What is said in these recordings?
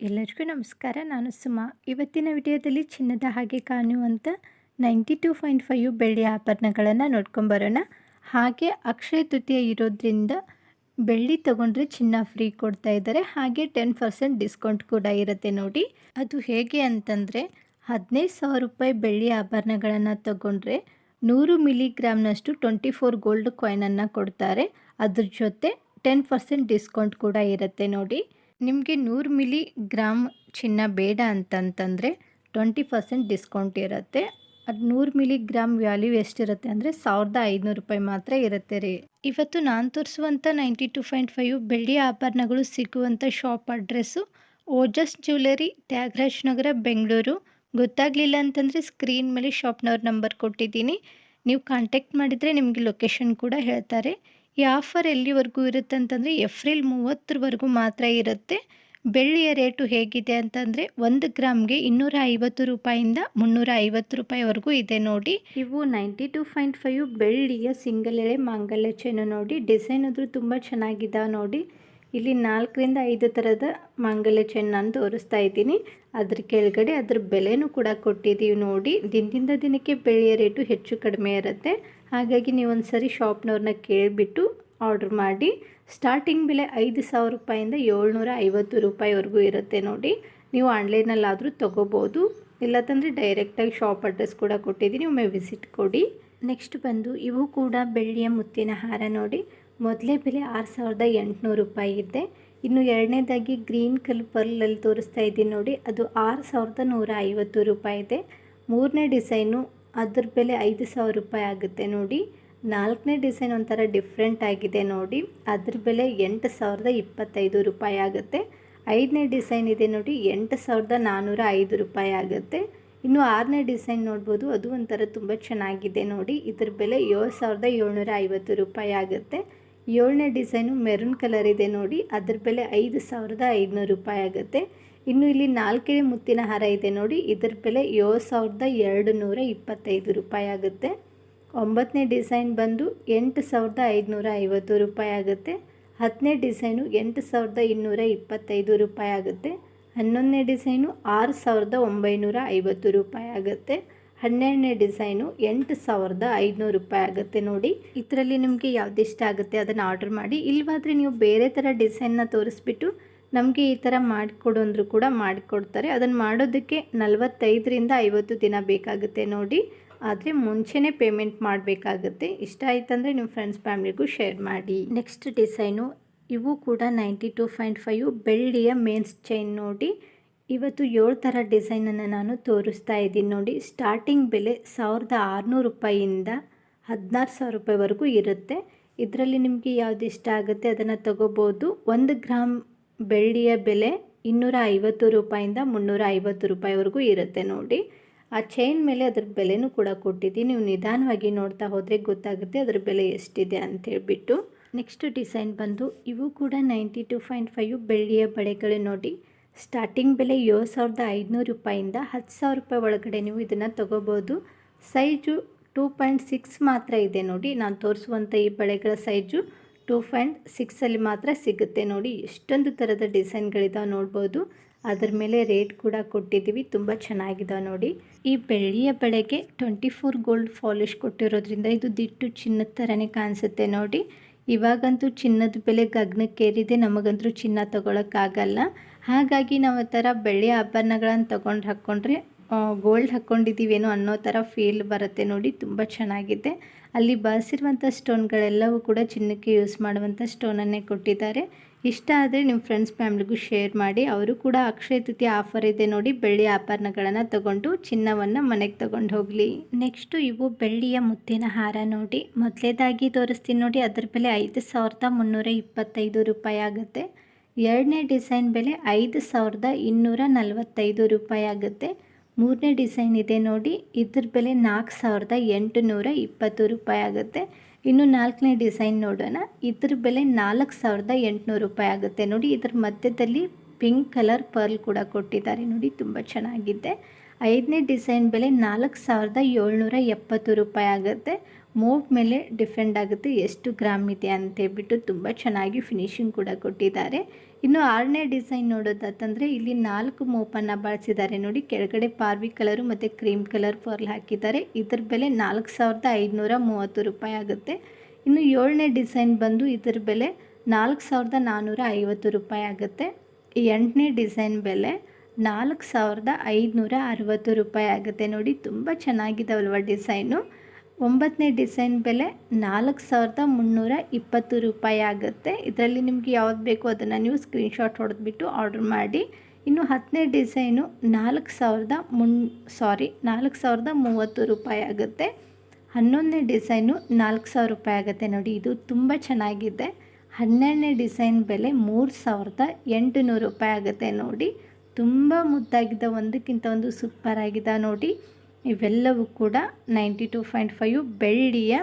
ಎಲ್ಲರಿಗೂ ನಮಸ್ಕಾರ. ನಾನು ಸುಮಾ. ಇವತ್ತಿನ ವಿಡಿಯೋದಲ್ಲಿ ಚಿನ್ನದ ಹಾಗೆ ಕಾಣುವಂಥ ನೈಂಟಿ ಟೂ ಪಾಯಿಂಟ್ ಫೈವ್ ಬೆಳ್ಳಿ ಆಭರಣಗಳನ್ನು ನೋಡ್ಕೊಂಬರೋಣ ಹಾಗೆ ಅಕ್ಷಯ ತೃತೀಯ ಇರೋದ್ರಿಂದ ಬೆಳ್ಳಿ ತೊಗೊಂಡ್ರೆ ಚಿನ್ನ ಫ್ರೀ ಕೊಡ್ತಾ ಇದ್ದಾರೆ. ಹಾಗೆ ಟೆನ್ ಪರ್ಸೆಂಟ್ ಡಿಸ್ಕೌಂಟ್ ಕೂಡ ಇರುತ್ತೆ ನೋಡಿ. ಅದು ಹೇಗೆ ಅಂತಂದರೆ ಹದಿನೈದು ಸಾವಿರ ರೂಪಾಯಿ ಬೆಳ್ಳಿ ಆಭರಣಗಳನ್ನು ತಗೊಂಡ್ರೆ ನೂರು ಮಿಲಿಗ್ರಾಮ್ನಷ್ಟು ಟ್ವೆಂಟಿ ಫೋರ್ ಗೋಲ್ಡ್ ಕಾಯಿನನ್ನು ಕೊಡ್ತಾರೆ. ಅದ್ರ ಜೊತೆ ಟೆನ್ ಪರ್ಸೆಂಟ್ ಡಿಸ್ಕೌಂಟ್ ಕೂಡ ಇರುತ್ತೆ ನೋಡಿ. ನಿಮಗೆ ನೂರು ಮಿಲಿ ಗ್ರಾಮ್ ಚಿನ್ನ ಬೇಡ ಅಂತಂತಂದರೆ ಟ್ವೆಂಟಿ ಪರ್ಸೆಂಟ್ ಡಿಸ್ಕೌಂಟ್ ಇರುತ್ತೆ. ಅದು ನೂರು ಮಿಲಿ ಗ್ರಾಮ್ ವ್ಯಾಲ್ಯೂ ಎಷ್ಟಿರುತ್ತೆ ಅಂದರೆ ಸಾವಿರದ ಐದುನೂರು ರೂಪಾಯಿ ಮಾತ್ರ ಇರುತ್ತೆ ರೀ. ಇವತ್ತು ನಾನು ತೋರಿಸುವಂಥ ನೈಂಟಿ ಟು ಪಾಯಿಂಟ್ ಫೈವ್ ಬೆಳ್ಳಿ ಆಭರಣಗಳು ಸಿಗುವಂಥ shop address Ojas jewellery Thyagaraj Nagar, Bengaluru. ಗೊತ್ತಾಗಲಿಲ್ಲ ಅಂತಂದರೆ ಸ್ಕ್ರೀನ್ ಮೇಲೆ ಶಾಪ್ನವ್ರ ನಂಬರ್ ಕೊಟ್ಟಿದ್ದೀನಿ. ನೀವು ಕಾಂಟ್ಯಾಕ್ಟ್ ಮಾಡಿದರೆ ನಿಮಗೆ ಲೊಕೇಶನ್ ಕೂಡ ಹೇಳ್ತಾರೆ. ಈ ಆಫರ್ ಎಲ್ಲಿವರೆಗೂ ಇರುತ್ತೆ ಅಂತಂದರೆ ಏಪ್ರಿಲ್ ಮೂವತ್ತರವರೆಗೂ ಮಾತ್ರ ಇರುತ್ತೆ. ಬೆಳ್ಳಿಯ ರೇಟು ಹೇಗಿದೆ ಅಂತಂದರೆ ಒಂದು ಗ್ರಾಮ್ಗೆ ಇನ್ನೂರ ಐವತ್ತು ರೂಪಾಯಿಂದ ಮುನ್ನೂರ ಐವತ್ತು ರೂಪಾಯಿವರೆಗೂ ಇದೆ ನೋಡಿ. ಇವು ನೈಂಟಿ ಟೂ ಪಾಯಿಂಟ್ ಫೈವ್ ಬೆಳ್ಳಿಯ ಸಿಂಗಲ್ ಎಳೆ ಮಾಂಗಲ್ಯ ಚೈನು ನೋಡಿ. ಡಿಸೈನ್ ಆದರೂ ತುಂಬ ಚೆನ್ನಾಗಿದ್ದಾವೆ ನೋಡಿ. ಇಲ್ಲಿ ನಾಲ್ಕರಿಂದ ಐದು ಥರದ ಮಾಂಗಲ್ಯ ಚೈನ್ ನಾನು ತೋರಿಸ್ತಾ ಇದ್ದೀನಿ. ಅದ್ರ ಕೆಳಗಡೆ ಅದ್ರ ಬೆಲೆನೂ ಕೂಡ ಕೊಟ್ಟಿದ್ದೀವಿ ನೋಡಿ. ದಿನದಿಂದ ದಿನಕ್ಕೆ ಬೆಳೆಯ ರೇಟು ಹೆಚ್ಚು ಕಡಿಮೆ ಇರುತ್ತೆ. ಹಾಗಾಗಿ ನೀವು ಒಂದು ಸರಿ ಶಾಪ್ನವ್ರನ್ನ ಕೇಳಿಬಿಟ್ಟು ಆರ್ಡ್ರ್ ಮಾಡಿ. ಸ್ಟಾರ್ಟಿಂಗ್ ಬೆಲೆ ಐದು ಸಾವಿರ ರೂಪಾಯಿಂದ ಏಳ್ನೂರ ಐವತ್ತು ರೂಪಾಯಿವರೆಗೂ ಇರುತ್ತೆ ನೋಡಿ. ನೀವು ಆನ್ಲೈನಲ್ಲಾದರೂ ತೊಗೋಬೋದು. ಇಲ್ಲತ್ತಂದರೆ ಡೈರೆಕ್ಟಾಗಿ ಶಾಪ್ ಅಡ್ರೆಸ್ ಕೂಡ ಕೊಟ್ಟಿದ್ದೀನಿ. ಒಮ್ಮೆ ವಿಸಿಟ್ ಕೊಡಿ. ನೆಕ್ಸ್ಟ್ ಬಂದು ಇವು ಕೂಡ ಬೆಳ್ಳಿಯ ಮುತ್ತಿನ ಹಾರ ನೋಡಿ. ಮೊದಲೇ ಬೆಲೆ ಆರು ಸಾವಿರದ ಎಂಟುನೂರು ರೂಪಾಯಿ ಇದೆ. ಇನ್ನು ಎರಡನೇದಾಗಿ ಗ್ರೀನ್ ಕಲರ್ ಪರ್ಲಲ್ಲಿ ತೋರಿಸ್ತಾ ಇದ್ದೀನಿ ನೋಡಿ. ಅದು ಆರು ಸಾವಿರದ ನೂರ ಐವತ್ತು ರೂಪಾಯಿ ಇದೆ. ಮೂರನೇ ಡಿಸೈನು ಅದ್ರ ಬೆಲೆ ಐದು ಸಾವಿರ ರೂಪಾಯಿ ಆಗುತ್ತೆ ನೋಡಿ. ನಾಲ್ಕನೇ ಡಿಸೈನ್ ಒಂಥರ ಡಿಫ್ರೆಂಟ್ ಆಗಿದೆ ನೋಡಿ. ಅದ್ರ ಬೆಲೆ ಎಂಟು ಸಾವಿರದ ಇಪ್ಪತ್ತೈದು ರೂಪಾಯಿ ಆಗುತ್ತೆ. ಐದನೇ ಡಿಸೈನ್ ಇದೆ ನೋಡಿ. ಎಂಟು ಸಾವಿರದ ನಾನ್ನೂರ ಐದು ರೂಪಾಯಿ ಆಗುತ್ತೆ. ಇನ್ನು ಆರನೇ ಡಿಸೈನ್ ನೋಡ್ಬೋದು. ಅದು ಒಂಥರ ತುಂಬ ಚೆನ್ನಾಗಿದೆ ನೋಡಿ. ಇದ್ರ ಬೆಲೆ ಏಳು ಸಾವಿರದ ಏಳ್ನೂರ ಐವತ್ತು ರೂಪಾಯಿ ಆಗುತ್ತೆ. ಏಳನೇ ಡಿಸೈನು ಮೆರೂನ್ ಕಲರ್ ಇದೆ ನೋಡಿ. ಅದ್ರ ಬೆಲೆ ಐದು ಸಾವಿರದ ಐದುನೂರು ರೂಪಾಯಿ ಆಗುತ್ತೆ. ಇನ್ನು ಇಲ್ಲಿ ನಾಲ್ಕೇ ಮುತ್ತಿನ ಹಾರ ಇದೆ ನೋಡಿ. ಇದ್ರ ಬೆಲೆ ಏಳು ಸಾವಿರದ ಎರಡು ನೂರ ಇಪ್ಪತ್ತೈದು ರೂಪಾಯಿ ಆಗುತ್ತೆ. ಒಂಬತ್ತನೇ ಡಿಸೈನ್ ಬಂದು ಎಂಟು ಸಾವಿರದ ಐದುನೂರ ಐವತ್ತು ರೂಪಾಯಿ ಆಗುತ್ತೆ. ಹತ್ತನೇ ಡಿಸೈನು ಎಂಟು ಸಾವಿರದ ಇನ್ನೂರ ಇಪ್ಪತ್ತೈದು ರೂಪಾಯಿ ಆಗುತ್ತೆ. ಹನ್ನೊಂದನೇ ಡಿಸೈನು ಆರು ಸಾವಿರದ ಒಂಬೈನೂರ ಐವತ್ತು ರೂಪಾಯಿ ಆಗುತ್ತೆ. ಹನ್ನೆರಡನೇ ಡಿಸೈನು ಎಂಟು ಸಾವಿರದ ಐದುನೂರು ರೂಪಾಯಿ ಆಗುತ್ತೆ ನೋಡಿ. ಇದರಲ್ಲಿ ನಿಮಗೆ ಯಾವ್ದು ಇಷ್ಟ ಆಗುತ್ತೆ ಅದನ್ನು ಆರ್ಡರ್ ಮಾಡಿ. ಇಲ್ವಾದರೆ ನೀವು ಬೇರೆ ಥರ ಡಿಸೈನ್ನ ತೋರಿಸ್ಬಿಟ್ಟು ನಮಗೆ ಈ ಥರ ಮಾಡಿಕೊಡು ಅಂದರೂ ಕೂಡ ಮಾಡಿಕೊಡ್ತಾರೆ. ಅದನ್ನು ಮಾಡೋದಕ್ಕೆ ನಲವತ್ತೈದರಿಂದ ಐವತ್ತು ದಿನ ಬೇಕಾಗುತ್ತೆ ನೋಡಿ. ಆದರೆ ಮುಂಚೆನೇ ಪೇಮೆಂಟ್ ಮಾಡಬೇಕಾಗುತ್ತೆ. ಇಷ್ಟ ಆಯ್ತಂದರೆ ನಿಮ್ಮ ಫ್ರೆಂಡ್ಸ್ ಫ್ಯಾಮಿಲಿಗೂ ಶೇರ್ ಮಾಡಿ. ನೆಕ್ಸ್ಟ್ ಡಿಸೈನು ಇವು ಕೂಡ ನೈಂಟಿ ಟು ಪಾಯಿಂಟ್ ಫೈವ್ ಬೆಳ್ಳಿಯ ಮೇನ್ಸ್ ಚೈನ್ ನೋಡಿ. ಇವತ್ತು ಏಳು ಥರ ಡಿಸೈನನ್ನು ನಾನು ತೋರಿಸ್ತಾ ಇದ್ದೀನಿ ನೋಡಿ. ಸ್ಟಾರ್ಟಿಂಗ್ ಬೆಲೆ ಸಾವಿರದ ಆರುನೂರು ರೂಪಾಯಿಯಿಂದ ಹದಿನಾರು ಸಾವಿರ ರೂಪಾಯಿವರೆಗೂ ಇರುತ್ತೆ. ಇದರಲ್ಲಿ ನಿಮಗೆ ಯಾವುದು ಇಷ್ಟ ಆಗುತ್ತೆ ಅದನ್ನು ತಗೋಬೋದು. ಒಂದು ಗ್ರಾಮ್ ಬೆಳ್ಳಿಯ ಬೆಲೆ ಇನ್ನೂರ ಐವತ್ತು ರೂಪಾಯಿಂದ ಮುನ್ನೂರ ಐವತ್ತು ರೂಪಾಯಿವರೆಗೂ ಇರುತ್ತೆ ನೋಡಿ. ಆ ಚೈನ್ ಮೇಲೆ ಅದ್ರ ಬೆಲೆನೂ ಕೂಡ ಕೊಟ್ಟಿದ್ದೀನಿ. ನೀವು ನಿಧಾನವಾಗಿ ನೋಡ್ತಾ ಹೋದರೆ ಗೊತ್ತಾಗುತ್ತೆ ಅದ್ರ ಬೆಲೆ ಎಷ್ಟಿದೆ ಅಂತೇಳ್ಬಿಟ್ಟು ನೆಕ್ಸ್ಟ್ ಡಿಸೈನ್ ಬಂದು ಇವು ಕೂಡ ನೈಂಟಿ ಟು ಪಾಯಿಂಟ್ ಫೈವ್ ಬೆಳ್ಳಿಯ ಬಳೆಗಳು ನೋಡಿ. ಸ್ಟಾರ್ಟಿಂಗ್ ಬೆಲೆ ಏಳು ಸಾವಿರದ ಐದುನೂರು ರೂಪಾಯಿಂದ ಹತ್ತು ಸಾವಿರ ರೂಪಾಯಿ ಒಳಗಡೆ ನೀವು ಇದನ್ನು ತೊಗೋಬೋದು. ಸೈಜು ಟೂ ಪಾಯಿಂಟ್ ಸಿಕ್ಸ್ ಮಾತ್ರ ಇದೆ ನೋಡಿ. ನಾನು ತೋರಿಸುವಂಥ ಈ ಬಳೆಗಳ ಸೈಜು ಟೂ ಪಾಯಿಂಟ್ ಸಿಕ್ಸಲ್ಲಿ ಮಾತ್ರ ಸಿಗುತ್ತೆ ನೋಡಿ. ಎಷ್ಟೊಂದು ಥರದ ಡಿಸೈನ್ಗಳಿದಾವೆ ನೋಡ್ಬೋದು. ಅದರ ಮೇಲೆ ರೇಟ್ ಕೂಡ ಕೊಟ್ಟಿದ್ದೀವಿ. ತುಂಬ ಚೆನ್ನಾಗಿದಾವೆ ನೋಡಿ. ಈ ಬೆಳ್ಳಿಯ ಬಳೆಗೆ ಟ್ವೆಂಟಿ ಫೋರ್ ಗೋಲ್ಡ್ ಫಾಲಿಶ್ ಕೊಟ್ಟಿರೋದ್ರಿಂದ ಇದು ದಿಟ್ಟು ಚಿನ್ನದ ಥರನೇ ಕಾಣಿಸುತ್ತೆ ನೋಡಿ. ಇವಾಗಂತೂ ಚಿನ್ನದ ಬೆಲೆ ಗಗನಕ್ಕೇರಿದೆ. ನಮಗಂತೂ ಚಿನ್ನ ತೊಗೊಳಕ್ಕಾಗಲ್ಲ. ಹಾಗಾಗಿ ನಾವು ಆ ಥರ ಬೆಳ್ಳಿ ಆಭರಣಗಳನ್ನು ತೊಗೊಂಡು ಹಾಕ್ಕೊಂಡ್ರೆ ಗೋಲ್ಡ್ ಹಾಕ್ಕೊಂಡಿದ್ದೀವೇನೋ ಅನ್ನೋ ಥರ ಫೀಲ್ ಬರುತ್ತೆ ನೋಡಿ, ತುಂಬ ಚೆನ್ನಾಗಿದೆ. ಅಲ್ಲಿ ಬಳಸಿರುವಂಥ ಸ್ಟೋನ್ಗಳೆಲ್ಲವೂ ಕೂಡ ಚಿನ್ನಕ್ಕೆ ಯೂಸ್ ಮಾಡುವಂಥ ಸ್ಟೋನನ್ನೇ ಕೊಟ್ಟಿದ್ದಾರೆ. ಇಷ್ಟ ಆದರೆ ನಿಮ್ಮ ಫ್ರೆಂಡ್ಸ್ ಫ್ಯಾಮ್ಲಿಗೂ ಶೇರ್ ಮಾಡಿ, ಅವರು ಕೂಡ ಅಕ್ಷಯ ತೃತೀಯ ಆಫರ್ ಇದೆ ನೋಡಿ, ಬೆಳ್ಳಿ ಆಭರಣಗಳನ್ನು ತಗೊಂಡು ಚಿನ್ನವನ್ನು ಮನೆಗೆ ತಗೊಂಡು ಹೋಗಲಿ. ನೆಕ್ಸ್ಟು ಇವು ಬೆಳ್ಳಿಯ ಮುತ್ತಿನ ಹಾರ ನೋಡಿ. ಮೊದಲೇದಾಗಿ ತೋರಿಸ್ತೀನಿ ನೋಡಿ, ಅದರ ಬೆಲೆ ಐದು ಸಾವಿರದ ಮುನ್ನೂರ ಇಪ್ಪತ್ತೈದು ರೂಪಾಯಿ ಆಗುತ್ತೆ. ಎರಡನೇ ಡಿಸೈನ್ ಬೆಲೆ ಐದು ಸಾವಿರದ ಇನ್ನೂರ ನಲವತ್ತೈದು ರೂಪಾಯಿ ಆಗುತ್ತೆ. ಮೂರನೇ ಡಿಸೈನ್ ಇದೆ ನೋಡಿ, ಇದ್ರ ಬೆಲೆ ನಾಲ್ಕು ಸಾವಿರದ ಎಂಟುನೂರ ಇಪ್ಪತ್ತು ರೂಪಾಯಿ ಆಗುತ್ತೆ. ಇನ್ನು ನಾಲ್ಕನೇ ಡಿಸೈನ್ ನೋಡೋಣ, ಇದ್ರ ಬೆಲೆ ನಾಲ್ಕು ಸಾವಿರದ ಎಂಟುನೂರು ರೂಪಾಯಿ ಆಗುತ್ತೆ. ನೋಡಿ, ಇದ್ರ ಮಧ್ಯದಲ್ಲಿ ಪಿಂಕ್ ಕಲರ್ ಪರ್ಲ್ ಕೂಡ ಕೊಟ್ಟಿದ್ದಾರೆ. ನೋಡಿ, ತುಂಬ ಚೆನ್ನಾಗಿದೆ. ಐದನೇ ಡಿಸೈನ್ ಬೆಲೆ ನಾಲ್ಕು ಸಾವಿರದ ಏಳ್ನೂರ ಎಪ್ಪತ್ತು ರೂಪಾಯಿ ಆಗುತ್ತೆ. ಮೂವ್ ಮೇಲೆ ಡಿಫೆಂಡ್ ಆಗುತ್ತೆ. ಎಷ್ಟು ಗ್ರಾಮ್ ಇದೆ ಅಂತೇಳ್ಬಿಟ್ಟು ತುಂಬ ಚೆನ್ನಾಗಿ ಫಿನಿಶಿಂಗ್ ಕೂಡ ಕೊಟ್ಟಿದ್ದಾರೆ. ಇನ್ನು ಆರನೇ ಡಿಸೈನ್ ನೋಡೋದಾತಂದರೆ ಇಲ್ಲಿ ನಾಲ್ಕು ಮೋಪನ್ನು ಬಳಸಿದ್ದಾರೆ. ನೋಡಿ, ಕೆಳಗಡೆ ಪಾರ್ವಿ ಕಲರು ಮತ್ತು ಕ್ರೀಮ್ ಕಲರ್ ಪರ್ಲ್ ಹಾಕಿದ್ದಾರೆ. ಇದರ ಬೆಲೆ ನಾಲ್ಕು ಸಾವಿರದ ಐದುನೂರ ಮೂವತ್ತು ರೂಪಾಯಿ ಆಗುತ್ತೆ. ಇನ್ನು ಏಳನೇ ಡಿಸೈನ್ ಬಂದು ಇದರ ಬೆಲೆ ನಾಲ್ಕು ಸಾವಿರದ ನಾನ್ನೂರ ಐವತ್ತು ರೂಪಾಯಿ ಆಗುತ್ತೆ. ಎಂಟನೇ ಡಿಸೈನ್ ಬೆಲೆ ನಾಲ್ಕು ಸಾವಿರದ ಐದುನೂರ ಅರವತ್ತು ರೂಪಾಯಿ ಆಗುತ್ತೆ. ನೋಡಿ, ತುಂಬ ಚೆನ್ನಾಗಿದ್ದಾವಲ್ವ ಡಿಸೈನು. ಒಂಬತ್ತನೇ ಡಿಸೈನ್ ಬೆಲೆ ನಾಲ್ಕು ಸಾವಿರದ ಮುನ್ನೂರ ಇಪ್ಪತ್ತು ರೂಪಾಯಿ ಆಗುತ್ತೆ. ಇದರಲ್ಲಿ ನಿಮಗೆ ಯಾವ್ದು ಬೇಕೋ ಅದನ್ನು ನೀವು ಸ್ಕ್ರೀನ್ಶಾಟ್ ಹೊಡೆದ್ಬಿಟ್ಟು ಆರ್ಡ್ರ್ ಮಾಡಿ. ಇನ್ನು ಹತ್ತನೇ ಡಿಸೈನು ನಾಲ್ಕು ಸಾವಿರದ ಮುನ್ ಸಾರಿ ನಾಲ್ಕು ಸಾವಿರದ ಮೂವತ್ತು ರೂಪಾಯಿ ಆಗುತ್ತೆ. ಹನ್ನೊಂದನೇ ಡಿಸೈನು ನಾಲ್ಕು ಸಾವಿರ ರೂಪಾಯಿ ಆಗುತ್ತೆ ನೋಡಿ, ಇದು ತುಂಬ ಚೆನ್ನಾಗಿದೆ. ಹನ್ನೆರಡನೇ ಡಿಸೈನ್ ಬೆಲೆ ಮೂರು ಸಾವಿರದ ಎಂಟುನೂರು ರೂಪಾಯಿ ಆಗುತ್ತೆ ನೋಡಿ. ತುಂಬ ಮುದ್ದಾಗಿದ್ದ ಒಂದಕ್ಕಿಂತ ಒಂದು ಸೂಪರ್ ಆಗಿದೆ ನೋಡಿ. ಇವೆಲ್ಲವೂ ಕೂಡ ನೈಂಟಿ ಟು ಪಾಯಿಂಟ್ ಫೈವ್ ಬೆಳ್ಳಿಯ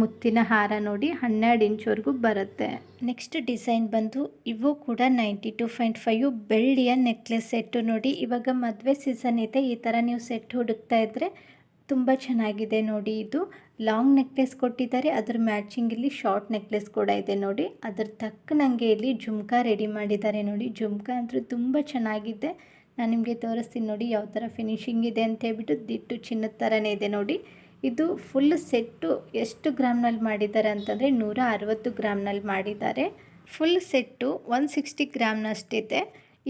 ಮುತ್ತಿನ ಹಾರ ನೋಡಿ ಹನ್ನೆರಡು ಇಂಚ್ವರೆಗೂ ಬರುತ್ತೆ. ನೆಕ್ಸ್ಟ್ ಡಿಸೈನ್ ಬಂದು ಇವು ಕೂಡ ನೈಂಟಿ ಟು ಪಾಯಿಂಟ್ ಫೈವ್ ಬೆಳ್ಳಿಯ ನೆಕ್ಲೆಸ್ ಸೆಟ್ಟು ನೋಡಿ. ಇವಾಗ ಮದುವೆ ಸೀಸನ್ ಇದೆ, ಈ ಥರ ನೀವು ಸೆಟ್ ಹುಡುಕ್ತಾ ಇದ್ದರೆ ತುಂಬ ಚೆನ್ನಾಗಿದೆ ನೋಡಿ ಇದು. ಲಾಂಗ್ ನೆಕ್ಲೆಸ್ ಕೊಟ್ಟಿದ್ದಾರೆ, ಅದ್ರ ಮ್ಯಾಚಿಂಗ್ ಇಲ್ಲಿ ಶಾರ್ಟ್ ನೆಕ್ಲೆಸ್ ಕೂಡ ಇದೆ ನೋಡಿ. ಅದ್ರ ತಕ್ಕನಂಗೆ ಇಲ್ಲಿ ಜುಮ್ಕಾ ರೆಡಿ ಮಾಡಿದ್ದಾರೆ ನೋಡಿ. ಜುಮ್ಕಾ ಅಂದರೆ ತುಂಬ ಚೆನ್ನಾಗಿದೆ. ನಾನು ನಿಮಗೆ ತೋರಿಸ್ತೀನಿ ನೋಡಿ ಯಾವ ಥರ ಫಿನಿಶಿಂಗ್ ಇದೆ ಅಂತ ಹೇಳ್ಬಿಟ್ಟು ದಿಟ್ಟು ಚಿನ್ನದ ಥರನೇ ಇದೆ ನೋಡಿ. ಇದು ಫುಲ್ ಸೆಟ್ಟು ಎಷ್ಟು ಗ್ರಾಮ್ನಲ್ಲಿ ಮಾಡಿದ್ದಾರೆ ಅಂತಂದರೆ ನೂರ ಅರವತ್ತು ಗ್ರಾಮ್ನಲ್ಲಿ ಮಾಡಿದ್ದಾರೆ. ಫುಲ್ ಸೆಟ್ಟು ಒನ್ ಸಿಕ್ಸ್ಟಿ ಗ್ರಾಮ್ನಷ್ಟಿದೆ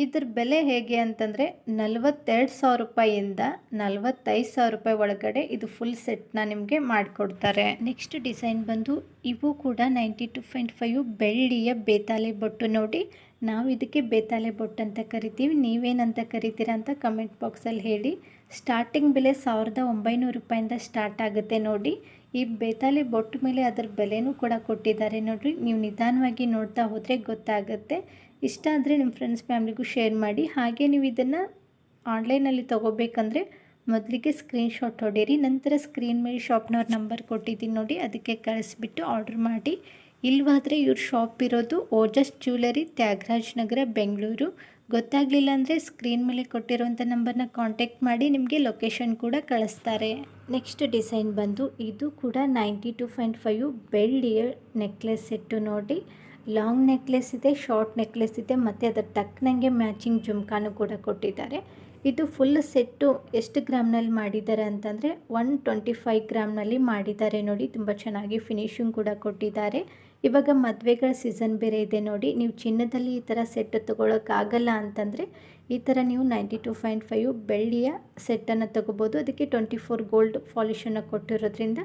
ಇದ್ರ ಬೆಲೆ ಹೇಗೆ ಅಂತಂದರೆ ನಲ್ವತ್ತೆರಡು ಸಾವಿರ ರೂಪಾಯಿಯಿಂದ ನಲ್ವತ್ತೈದು ಸಾವಿರ ರೂಪಾಯಿ ಒಳಗಡೆ ಇದು ಫುಲ್ ಸೆಟ್ನ ನಿಮಗೆ ಮಾಡಿಕೊಡ್ತಾರೆ. ನೆಕ್ಸ್ಟ್ ಡಿಸೈನ್ ಬಂದು ಇವು ಕೂಡ ನೈಂಟಿ ಟು ಪಾಯಿಂಟ್ ಫೈವ್ ಬೆಳ್ಳಿಯ ಬೇತಾಲೆ ಬೊಟ್ಟು ನೋಡಿ. ನಾವು ಇದಕ್ಕೆ ಬೇತಾಲೆ ಬೊಟ್ಟು ಅಂತ ಕರಿತೀವಿ. ನೀವೇನಂತ ಕರಿತೀರಾ ಅಂತ ಕಮೆಂಟ್ ಬಾಕ್ಸಲ್ಲಿ ಹೇಳಿ. ಸ್ಟಾರ್ಟಿಂಗ್ ಬೆಲೆ ಸಾವಿರದ ಒಂಬೈನೂರು ರೂಪಾಯಿಂದ ಸ್ಟಾರ್ಟ್ ಆಗುತ್ತೆ ನೋಡಿ. ಈ ಬೇತಾಲೆ ಬೊಟ್ಟು ಮೇಲೆ ಅದರ ಬೆಲೆನೂ ಕೂಡ ಕೊಟ್ಟಿದ್ದಾರೆ ನೋಡಿರಿ. ನೀವು ನಿಧಾನವಾಗಿ ನೋಡ್ತಾ ಹೋದರೆ ಗೊತ್ತಾಗುತ್ತೆ. ಇಷ್ಟ ಆದರೆ ನಿಮ್ಮ ಫ್ರೆಂಡ್ಸ್ ಫ್ಯಾಮ್ಲಿಗೂ ಶೇರ್ ಮಾಡಿ. ಹಾಗೆ ನೀವು ಇದನ್ನು ಆನ್ಲೈನಲ್ಲಿ ತೊಗೋಬೇಕಂದ್ರೆ ಮೊದಲಿಗೆ ಸ್ಕ್ರೀನ್ಶಾಟ್ ಹೊಡೀರಿ. ನಂತರ ಸ್ಕ್ರೀನ್ ಮೇಲೆ ಶಾಪ್ನವ್ರ ನಂಬರ್ ಕೊಟ್ಟಿದ್ದೀನಿ ನೋಡಿ. ಅದಕ್ಕೆ ಕಳಿಸ್ಬಿಟ್ಟು ಆರ್ಡ್ರ್ ಮಾಡಿ. ಇಲ್ವಾದರೆ ಇವ್ರ ಶಾಪ್ ಇರೋದು ಓಜಸ್ ಜ್ಯುವೆಲರಿ ತ್ಯಾಗರಾಜ್ ನಗರ, ಬೆಂಗಳೂರು. ಗೊತ್ತಾಗಲಿಲ್ಲ ಅಂದರೆ ಸ್ಕ್ರೀನ್ ಮೇಲೆ ಕೊಟ್ಟಿರುವಂಥ ನಂಬರ್ನ ಕಾಂಟ್ಯಾಕ್ಟ್ ಮಾಡಿ ನಿಮಗೆ ಲೊಕೇಶನ್ ಕೂಡ ಕಳಿಸ್ತಾರೆ. ನೆಕ್ಸ್ಟ್ ಡಿಸೈನ್ ಬಂದು ಇದು ಕೂಡ ನೈಂಟಿ ಟು ಪಾಯಿಂಟ್ ಫೈವ್ ಬೆಳ್ಳಿಯ ನೆಕ್ಲೆಸ್ ಸೆಟ್ಟು ನೋಡಿ. ಲಾಂಗ್ ನೆಕ್ಲೆಸ್ ಇದೆ ಶಾರ್ಟ್ ನೆಕ್ಲೆಸ್ ಇದೆ, ಮತ್ತು ಅದರ ತಕ್ಕನಂಗೆ ಮ್ಯಾಚಿಂಗ್ ಜುಮ್ಕಾನು ಕೂಡ ಕೊಟ್ಟಿದ್ದಾರೆ. ಇದು ಫುಲ್ ಸೆಟ್ಟು ಎಷ್ಟು ಗ್ರಾಮ್ನಲ್ಲಿ ಮಾಡಿದ್ದಾರೆ ಅಂತಂದರೆ ಒನ್ ಟ್ವೆಂಟಿ ಫೈವ್ ಗ್ರಾಮ್ನಲ್ಲಿ ಮಾಡಿದ್ದಾರೆ ನೋಡಿ. ತುಂಬ ಚೆನ್ನಾಗಿ ಫಿನಿಶಿಂಗ್ ಕೂಡ ಕೊಟ್ಟಿದ್ದಾರೆ. ಇವಾಗ ಮದುವೆಗಳ ಸೀಸನ್ ಬೇರೆ ಇದೆ ನೋಡಿ. ನೀವು ಚಿನ್ನದಲ್ಲಿ ಈ ಥರ ಸೆಟ್ ತೊಗೊಳಕ್ಕಾಗಲ್ಲ ಅಂತಂದರೆ ಈ ಥರ ನೀವು ನೈಂಟಿ ಟು ಪಾಯಿಂಟ್ ಫೈವ್ ಬೆಳ್ಳಿಯ ಸೆಟ್ಟನ್ನು ತೊಗೋಬೋದು. ಅದಕ್ಕೆ ಟ್ವೆಂಟಿ ಫೋರ್ ಗೋಲ್ಡ್ ಪಾಲಿಶನ್ನು ಕೊಟ್ಟಿರೋದ್ರಿಂದ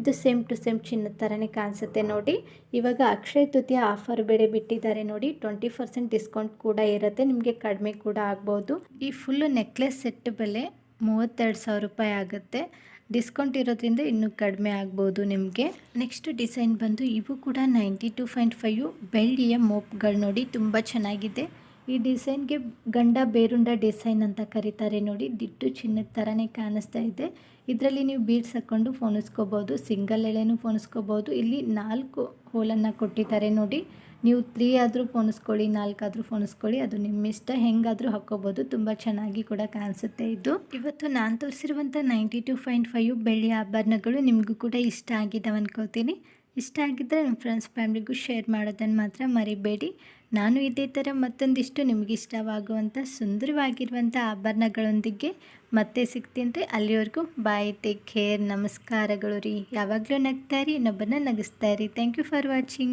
ಇದು ಸೇಮ್ ಟು ಸೇಮ್ ಚಿನ್ನದ ಥರನೇ ಕಾಣಿಸುತ್ತೆ ನೋಡಿ. ಇವಾಗ ಅಕ್ಷಯ ತೃತೀಯ ಆಫರ್ ಬೇರೆ ಬಿಟ್ಟಿದ್ದಾರೆ ನೋಡಿ. ಟ್ವೆಂಟಿ ಪರ್ಸೆಂಟ್ ಡಿಸ್ಕೌಂಟ್ ಕೂಡ ಇರುತ್ತೆ. ನಿಮಗೆ ಕಡಿಮೆ ಕೂಡ ಆಗ್ಬೋದು. ಈ ಫುಲ್ಲು ನೆಕ್ಲೆಸ್ ಸೆಟ್ ಬೆಲೆ ಮೂವತ್ತೆರಡು ಸಾವಿರ ರೂಪಾಯಿ ಆಗುತ್ತೆ. ಡಿಸ್ಕೌಂಟ್ ಇರೋದ್ರಿಂದ ಇನ್ನೂ ಕಡಿಮೆ ಆಗ್ಬೋದು ನಿಮಗೆ. ನೆಕ್ಸ್ಟ್ ಡಿಸೈನ್ ಬಂದು ಇವು ಕೂಡ ನೈಂಟಿ ಟು ಪಾಯಿಂಟ್ ಫೈವ್ ಬೆಳ್ಳಿಯ ಮೋಪ್ಗಳು ನೋಡಿ, ತುಂಬ ಚೆನ್ನಾಗಿದೆ. ಈ ಡಿಸೈನ್ಗೆ ಗಂಡ ಬೇರುಂಡ ಡಿಸೈನ್ ಅಂತ ಕರೀತಾರೆ ನೋಡಿ, ದಿಟ್ಟು ಚಿನ್ನದ ಥರನೇ ಕಾಣಿಸ್ತಾ ಇದೆ. ಇದರಲ್ಲಿ ನೀವು ಬೀಡ್ಸ್ ಹಾಕ್ಕೊಂಡು ಫೋನಿಸ್ಕೋಬೋದು, ಸಿಂಗಲ್ ಎಳೆನೂ ಫೋನಿಸ್ಕೋಬೋದು. ಇಲ್ಲಿ ನಾಲ್ಕು ಹೋಲನ್ನು ಕೊಟ್ಟಿದ್ದಾರೆ ನೋಡಿ. ನೀವು ತ್ರೀ ಆದರೂ ಫೋನಿಸ್ಕೊಳ್ಳಿ ನಾಲ್ಕಾದರೂ ಫೋನಿಸ್ಕೊಳ್ಳಿ ಅದು ನಿಮ್ಮ ಇಷ್ಟ. ಹೆಂಗಾದರೂ ಹಾಕ್ಕೋಬೋದು. ತುಂಬ ಚೆನ್ನಾಗಿ ಕೂಡ ಕಾಣಿಸುತ್ತೆ ಇದು. ಇವತ್ತು ನಾನು ತೋರಿಸಿರುವಂಥ ನೈಂಟಿ ಟು ಪಾಯಿಂಟ್ ಫೈವ್ ಬೆಳ್ಳಿ ಆಭರಣಗಳು ನಿಮಗೂ ಕೂಡ ಇಷ್ಟ ಆಗಿದ್ದಾವೆ ಅನ್ಕೋತೀನಿ ಇಷ್ಟ ಆಗಿದ್ದರೆ ನಿಮ್ಮ ಫ್ರೆಂಡ್ಸ್ ಫ್ಯಾಮಿಲಿಗೂ ಶೇರ್ ಮಾಡೋದನ್ನು ಮಾತ್ರ ಮರಿಬೇಡಿ. ನಾನು ಇದೇ ಥರ ಮತ್ತೊಂದಿಷ್ಟು ನಿಮಗೆ ಇಷ್ಟವಾಗುವಂಥ ಸುಂದರವಾಗಿರುವಂಥ ಆಭರಣಗಳೊಂದಿಗೆ ಮತ್ತೆ ಸಿಗ್ತೀನಿ ರೀ. ಅಲ್ಲಿವರೆಗೂ ಬಾಯ್ ಟೇಕ್ ಕೇರ್ ನಮಸ್ಕಾರಗಳು ರೀ. ಯಾವಾಗಲೂ ನಗ್ತಾ ರೀ ಇನ್ನೊಬ್ಬರನ್ನ ನಗಿಸ್ತಾ ರೀ ಥ್ಯಾಂಕ್ ಯು ಫಾರ್ ವಾಚಿಂಗ್